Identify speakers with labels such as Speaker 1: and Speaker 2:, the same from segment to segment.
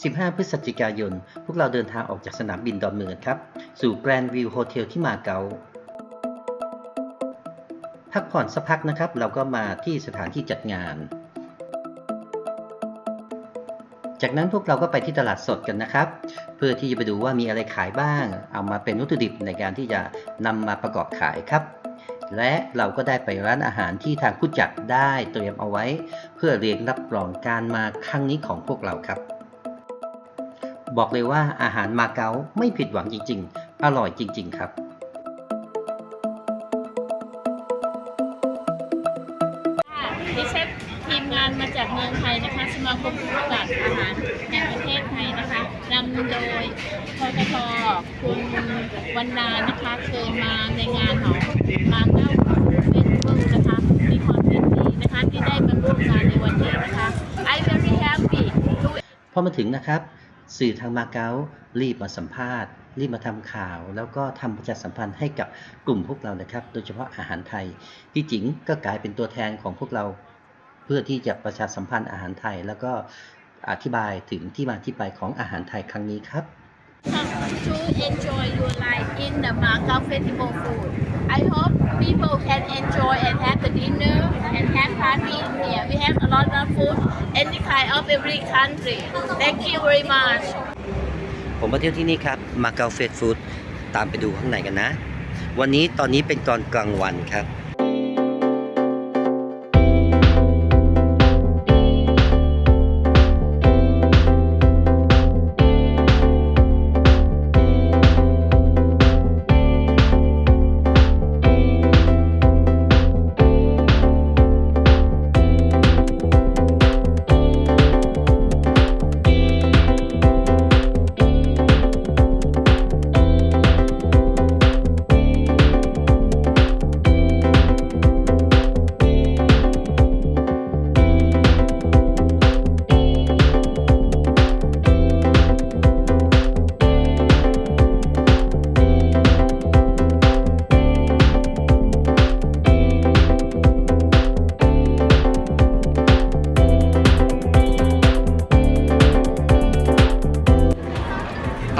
Speaker 1: 15 พฤศจิกายน พวกเราเดินทางออกจากสนามบินดอนเมืองครับ สู่แกรนด์วิวโฮเทลที่มาเก๊าพักผ่อนสักพักนะครับ เราก็มาที่สถานที่จัดงาน จากนั้นพวกเราก็ไปที่ตลาดสดกันนะครับ เพื่อที่จะไปดูว่ามีอะไรขายบ้าง เอามาเป็นวัตถุดิบในการที่จะนำมาประกอบขายครับ และเราก็ได้ไปร้านอาหารที่ทางผู้จัดได้เตรียมเอาไว้ เพื่อเรียนรับรองการมาครั้งนี้ของพวกเราครับ บอกเลยว่าอาหารมาเก๊าไม่ผิดหวังจริง ๆ อร่อยจริง ๆ ครับ
Speaker 2: ค่ะดิฉันทีมงานมาจากเมืองไทยนะคะสมาคมผู้ประกอบอาหารแห่งประเทศไทยนะคะนำโดยพททคุณวันนานะคะเชิญมาในงานของมาเก้าเฟสติวัลนะคะมีความยินดีนะคะที่ได้มาร่วมงานในวันนี้นะคะ I very happy to
Speaker 1: พอมาถึงนะครับ สื่อทางมาเก๊ารีบมาสัมภาษณ์ รีบมาทำข่าว แล้วก็ทำประชาสัมพันธ์ให้กับกลุ่มพวกเรานะครับ โดยเฉพาะอาหารไทยพี่จิงก็กลายเป็นตัวแทนของพวกเรา เพื่อที่จะประชาสัมพันธ์อาหารไทย แล้วก็อธิบายถึงที่มาที่ไปของอาหารไทยครั้งนี้ครับ
Speaker 2: to enjoy your life in the Macau Festival food. I hope people can enjoy and have the dinner and have party in here. We have a lot of food, any kind of every country. Thank you very much.
Speaker 1: ผมมาเที่ยวที่นี่ครับมาเก๊าเฟสฟู้ดตามไปดูข้างในกันนะ วันนี้ตอนนี้เป็นตอนกลางวันครับ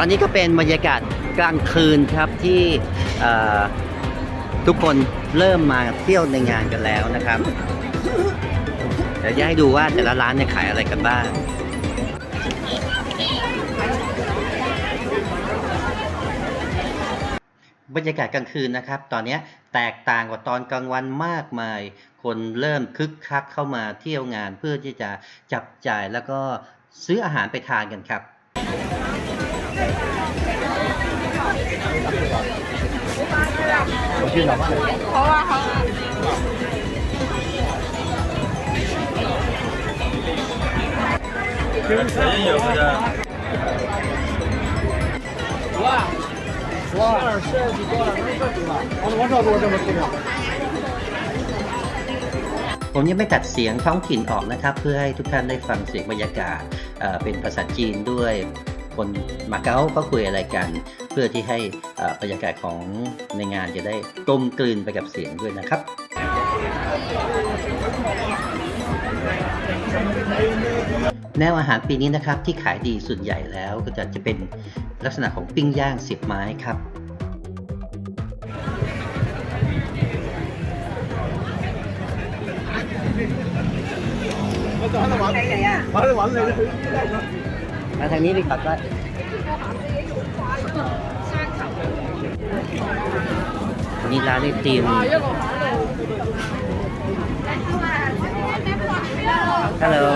Speaker 1: อนนี้ก็เป็นบรรยากาศกลางคืนครับที่ทุกคนเริ่มมาเที่ยวในงานกันแล้วนะครับ เดี๋ยวจะให้ดูว่าแต่ละร้านเนี่ยขายอะไรกันบ้างบรรยากาศกลางคืนนะครับ ตอนนี้แตกต่างกว่าตอนกลางวันมากมาย คนเริ่มคึกคักเข้ามาเที่ยวงานเพื่อที่จะจับจ่ายแล้วก็ซื้ออาหารไปทานกันครับ
Speaker 2: เพราะว่าเขา
Speaker 3: 也有的。
Speaker 1: ผมยังไม่ตัดเสียงท้องถิ่นออกนะครับ เพื่อให้ทุกท่านได้ฟังเสียงบรรยากาศเอ่อเป็นภาษาจีนด้วย คนมาเก๊าก็คุยอะไรกัน เพื่อที่ให้อ่อบรรยากาศของในงานจะได้กลมกลืนไปกับเสียงด้วยนะครับแนวอาหารปีนี้นะครับที่ขายดีส่วนใหญ่แล้วก็จะจะเป็นลักษณะของปิ้งย่างสิบไม้ครับ มาาทางนี้ดีกว่าก็นี่ร้านไอติมฮัลโหล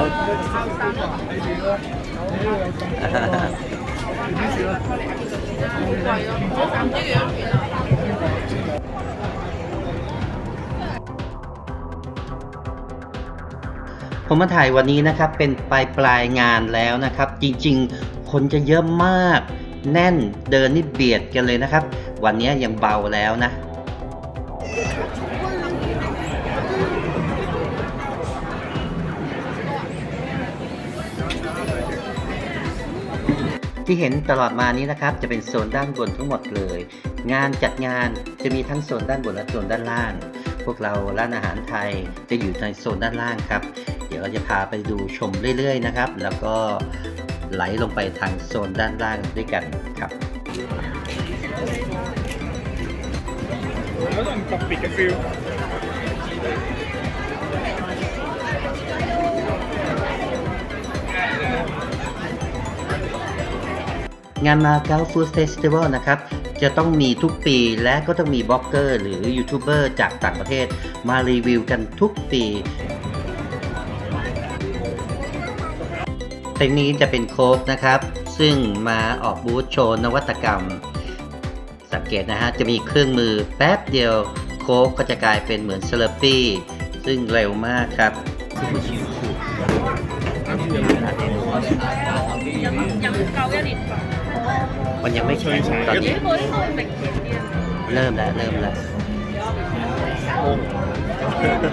Speaker 1: ผมมาถ่ายวันนี้นะครับเป็นปลายปลายงานแล้วนะครับ จริงๆ คนจะเยอะมาก แน่นเดินนี่เบียดกันเลยนะครับ วันนี้ยังเบาแล้วนะที่เห็นตลอดมานี้นะครับ จะเป็นโซนด้านบนทั้งหมดเลย งานจัดงานจะมีทั้งโซนด้านบนและโซนด้านล่าง พวกเราร้านอาหารไทยจะอยู่ในโซนด้านล่างครับ ดี๋ยวเราจะพาไปดูชมเรื่อยๆนะครับ แล้วก็ไหลลงไปทางโซนด้านล่างด้วยกันครับ
Speaker 3: แล้วต้องปิดกันฟิล
Speaker 1: งานมาเก๊าฟู้ดเฟสติวัลนะครับ จะต้องมีทุกปีและก็ต้องมีบล็อกเกอร์หรือยูทูบเบอร์จากต่างประเทศ มารีวิวกันทุกปี เต็วนี้จะเป็นโค้นะครับ ซึ่งมาออกบูธโชว์นวัตกรรม สังเกตนะฮะ จะมีเครื่องมือแป๊บเดียวโค้ก็จะกลายเป็นเหมือนเซเลปี้ ซึ่งเร็วมากครับมันยังไม่ใช่ตอนนี้เริ่มแล้วเริ่มแล้ว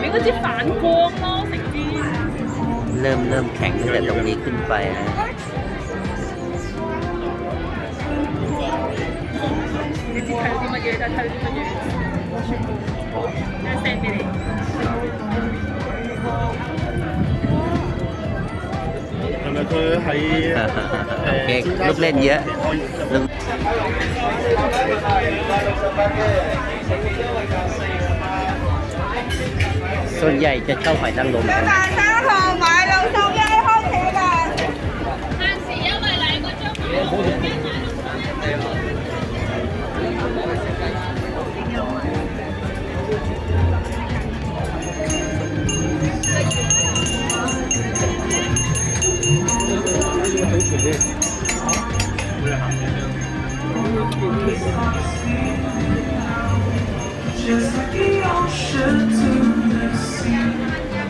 Speaker 2: มันก็จะ이거 집 안고 먹을 수 있 지.
Speaker 1: เริ่มเริ่มแข็งตั้งแต่ตรงนี้ขึ้นไปนะ
Speaker 2: ทำ
Speaker 3: ไมเโอ
Speaker 1: เกลูกเล่นเยอะลูก ส่วนใหญ่จะชอบหอยนางรมกัน
Speaker 4: 大三号买到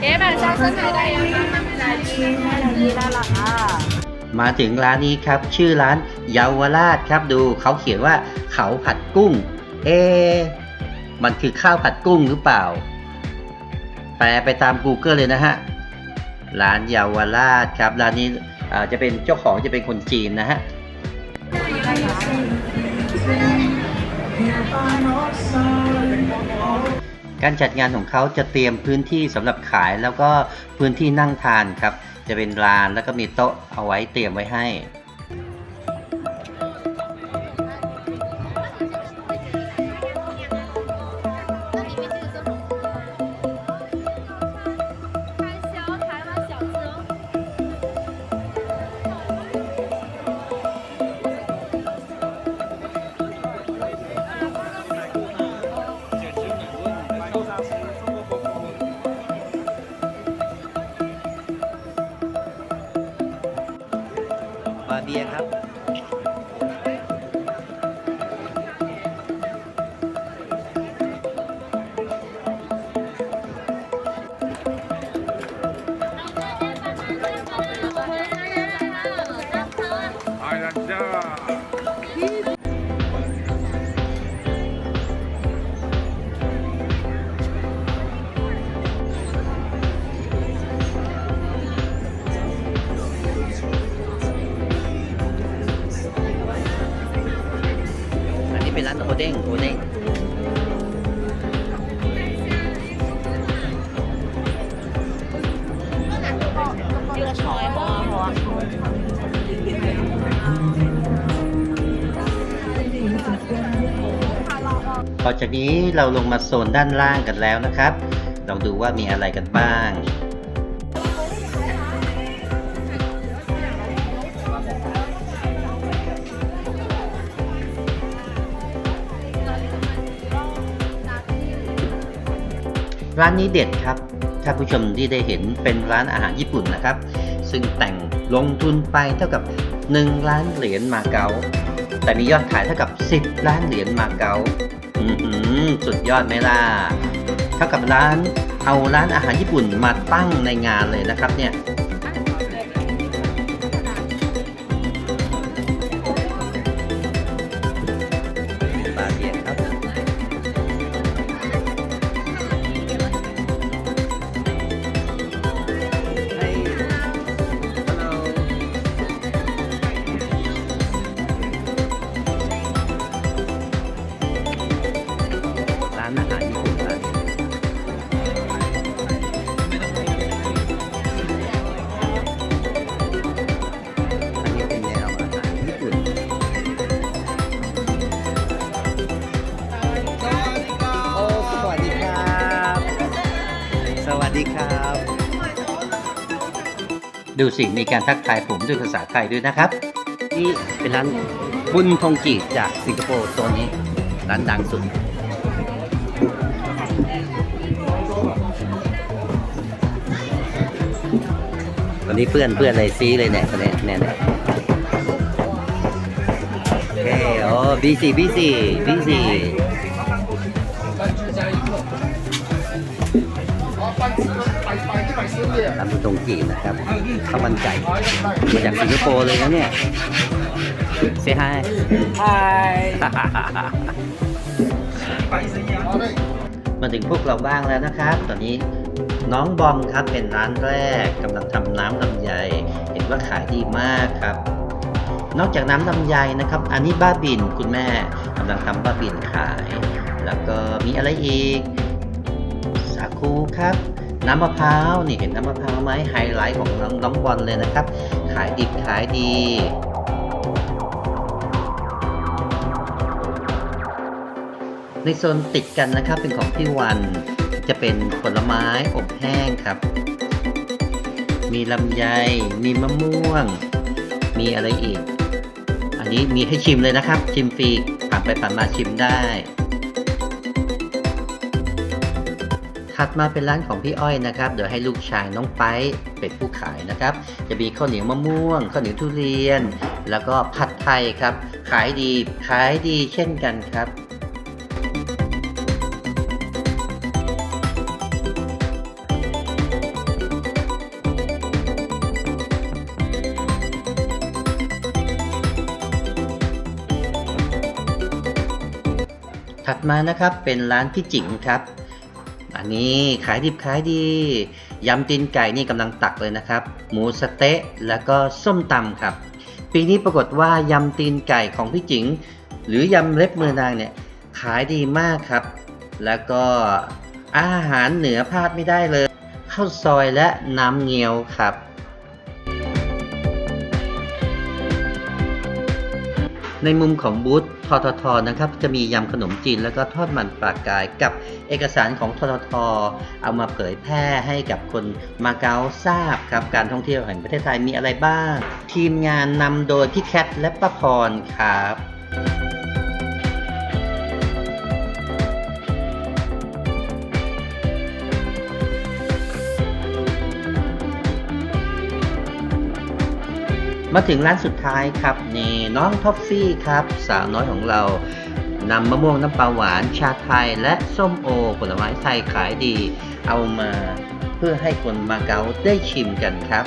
Speaker 4: เอ๊แบ
Speaker 2: บชาวสนไทได้ยัง
Speaker 4: ไงร้านนี้ร้านนี้น่ารักอะ
Speaker 1: มาถึงร้านนี้ครับ ชื่อร้านเยาวราชครับดูเขาเขียนว่าเขาผัดกุ้ง เอมันคือข้าวผัดกุ้งหรือเปล่า แปลไปตาม Google เลยนะฮะ ร้านเยาวราชครับ ร้านนี้จะเป็นเจ้าของจะเป็นคนจีนนะฮะ การจัดงานของเขาจะเตรียมพื้นที่สำหรับขายแล้วก็พื้นที่นั่งทานครับ จะเป็นลานแล้วก็มีโต๊ะเอาไว้เตรียมไว้ให้านโอเด้งโอเด้งต่อจากนี้เราลงมาโซนด้านล่างกันแล้วนะครับ เราดูว่ามีอะไรกันบ้าง ร้านนี้เด็ดครับถ้าผู้ชมที่ได้เห็นเป็นร้านอาหารญี่ปุ่นนะครับ ซึ่งแต่งลงทุนไปเท่ากับ 1 ล้านเหรียญมาเก๊าแต่มียอดขายเท่ากับ 10 ล้านเหรียญมาเก๊าสุดยอดไหมล่ะ เท่ากับร้านเอาร้านอาหารญี่ปุ่นมาตั้งในงานเลยนะครับเนี่ย วัสดีครับ ดูสิมีการทักทายผมด้วยภาษาไทยด้วยนะครับ นี่เป็นร้านบุญทงกีจากสิงคโปร์ตัวนี้ ร้านดังสุดตอนนี้เพื่อนเพื่อนเลยซีเลยเนี่ยคนนี้เนี่ยเนี่ยโอเคโอ้บีสี่บีสี่บีสี่ นบุญทงกีนะครับข้าวมันไก่มาจากสิงคโปร์เลยนะเนี่ยเซฮายมาถึงพวกเราบ้างแล้วนะครับ ตอนนี้น้องบอมครับเป็นร้านแรกกำลังทำน้ำลำไย เห็นว่าขายดีมากครับ นอกจากน้ำลำไยนะครับ อันนี้บ้าบินคุณแม่กำลังทำบ้าบินขาย แล้วก็มีอะไรอีก สาคูครับ น้ำมะพร้าวนี่เห็นน้ำมะพร้าวไหมไฮไลท์ของน้องน้องบอลเลยนะครับ ขายดิบขายดีในโซนติดกันนะครับเป็นของพี่วันจะเป็นผลไม้อบแห้งครับ มีลำไย มีมะม่วง มีอะไรอีก อันนี้มีให้ชิมเลยนะครับ ชิมฟรีผ่านไปผ่านมาชิมได้ ถัดมาเป็นร้านของพี่อ้อยนะครับ เดี๋ยวให้ลูกชายน้องไปเป็นผู้ขายนะครับ จะมีข้าวเหนียวมะม่วงข้าวเหนียวทุเรียน แล้วก็ผัดไทยครับ ขายดีขายดีเช่นกันครับถัดมานะครับเป็นร้านพี่จิ๋งครับ อันนี้ขายดิบขายดี ยำตีนไก่นี่กำลังตักเลยนะครับ หมูสเต๊ะแล้วก็ส้มตำครับ ปีนี้ปรากฏว่ายำตีนไก่ของพี่จิ๋งหรือยำเล็บมือนางเนี่ยขายดีมากครับ แล้วก็อาหารเหนือพลาดไม่ได้เลยข้าวซอยและน้ำเงี้ยวครับ ในมุมของบูธทททนะครับจะมียำขนมจีนแล้วก็ทอดมันปลากายกับเอกสารของทททเอามาเผยแพร่ให้กับคนมาเก๊าทราบครับการท่องเที่ยวแห่งประเทศไทยมีอะไรบ้าง ทีมงานนำโดยพี่แคทและป้าพรครับ มาถึงร้านสุดท้ายครับนี่น้องท็อฟฟี่ครับสาวน้อยของเรานำมะม่วงน้ำปลาหวานชาไทยและส้มโอ ผลไม้ไทยขายดี เอามาเพื่อให้คนมาเก๊าได้ชิมกันครับ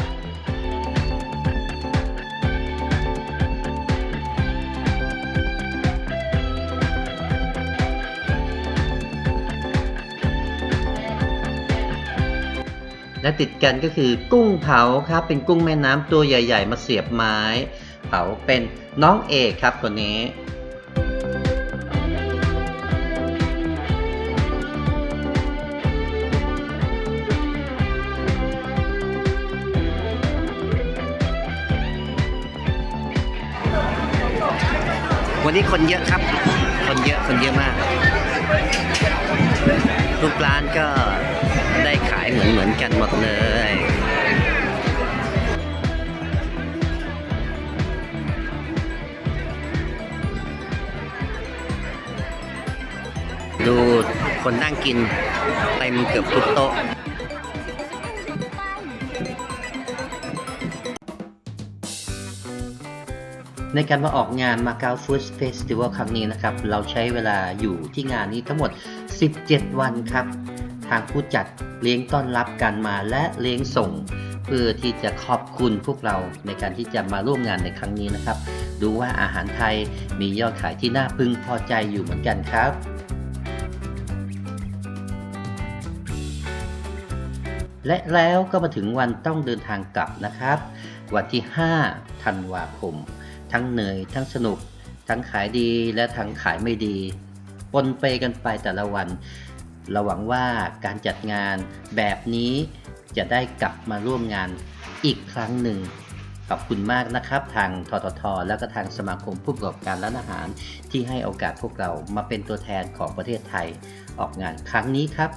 Speaker 1: และติดกันก็คือกุ้งเผาครับ เป็นกุ้งแม่น้ำตัวใหญ่ ๆ มาเสียบไม้ เผาเป็นน้องเอกครับคนนี้วันนี้คนเยอะครับ คนเยอะ คนเยอะมาก ทุกร้านก็ายเหมือนเหมือนๆกันหมดเลยดูคนนั่งกินเต็มเกือบทุกโต๊ะในการมาออกงานมาเก๊าฟู้ดเฟสติวัลครั้งนี้นะครับ เราใช้เวลาอยู่ที่งานนี้ทั้งหมด 17 วันครับ ทางผู้จัด เลี้ยงต้อนรับการมาและเลี้ยงส่ง เพื่อที่จะขอบคุณพวกเราในการที่จะมาร่วมงานในครั้งนี้นะครับ ดูว่าอาหารไทยมียอดขายที่น่าพึงพอใจอยู่เหมือนกันครับและแล้วก็มาถึงวันต้องเดินทางกลับนะครับ วันที่ 5 ธันวาคม ทั้งเหนื่อย ทั้งสนุก ทั้งขายดีและทั้งขายไม่ดี ปนเปกันไปแต่ละวัน เราหวังว่าการจัดงานแบบนี้จะได้กลับมาร่วมงานอีกครั้งหนึ่ง ขอบคุณมากนะครับ ทางททท และก็ทางสมาคมผู้ประกอบการร้านอาหาร ที่ให้โอกาสพวกเรามาเป็นตัวแทนของประเทศไทยออกงานครั้งนี้ครับ